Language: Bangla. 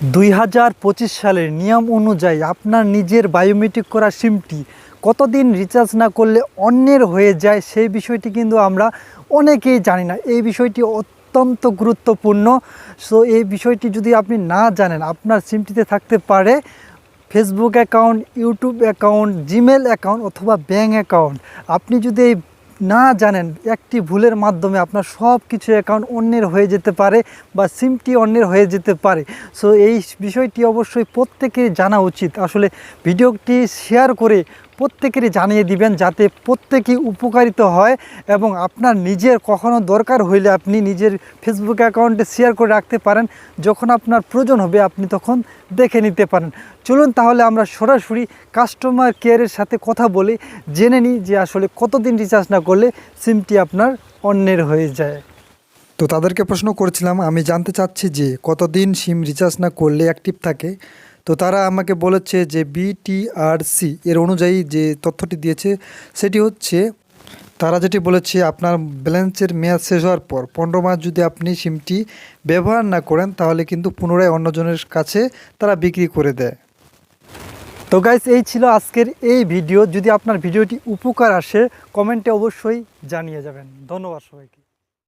দুই হাজার পঁচিশ সালের নিয়ম অনুযায়ী আপনার নিজের বায়োমেট্রিক করা সিমটি কতদিন রিচার্জ না করলে অন্যের হয়ে যায়, সেই বিষয়টি কিন্তু আমরা অনেকেই জানি না। এই বিষয়টি অত্যন্ত গুরুত্বপূর্ণ। সো এই বিষয়টি যদি আপনি না জানেন, আপনার সিমটিতে থাকতে পারে Facebook account YouTube account Gmail account অথবা ব্যাঙ্ক অ্যাকাউন্ট আপনি যদি এই না জানেন, একটি ভুলের মাধ্যমে আপনার সব কিছু অ্যাকাউন্ট অন্যের হয়ে যেতে পারে বা সিমটি অন্যের হয়ে যেতে পারে। সো এই বিষয়টি অবশ্যই প্রত্যেকের জানা উচিত। আসলে ভিডিওটি শেয়ার করে প্রত্যেকেরই জানিয়ে দিবেন যাতে প্রত্যেকেই উপকারিত হয় এবং আপনার নিজের কখনো দরকার হইলে আপনি নিজের ফেসবুক অ্যাকাউন্টে শেয়ার করে রাখতে পারেন। যখন আপনার প্রয়োজন হবে, আপনি তখন দেখে নিতে পারেন। চলুন তাহলে আমরা সরাসরি কাস্টমার কেয়ারের সাথে কথা বলে। জেনে নিই যে আসলে কতদিন রিচার্জ না করলে সিমটি আপনার অন্যের হয়ে যায়। তো তাদেরকে প্রশ্ন করেছিলাম, আমি জানতে চাচ্ছি যে কতদিন সিম রিচার্জ না করলে অ্যাক্টিভ থাকে? তো তারা আমাকে বলেছে যে বিটিআরসি এর অনুযায়ী যে তথ্যটি দিয়েছে, সেটি হচ্ছে, তারা যেটি বলেছে, আপনার ব্যালেন্সের মেয়াদ শেষ হওয়ার পর পনেরো মাস যদি আপনি সিমটি ব্যবহার না করেন, তাহলে কিন্তু পুনরায় অন্যজনের কাছে তারা বিক্রি করে দেয়। তো গাইস এই ছিল আজকের এই ভিডিও। যদি আপনার ভিডিওটি উপকার আসে, কমেন্টে অবশ্যই জানিয়ে যাবেন। ধন্যবাদ সবাইকে।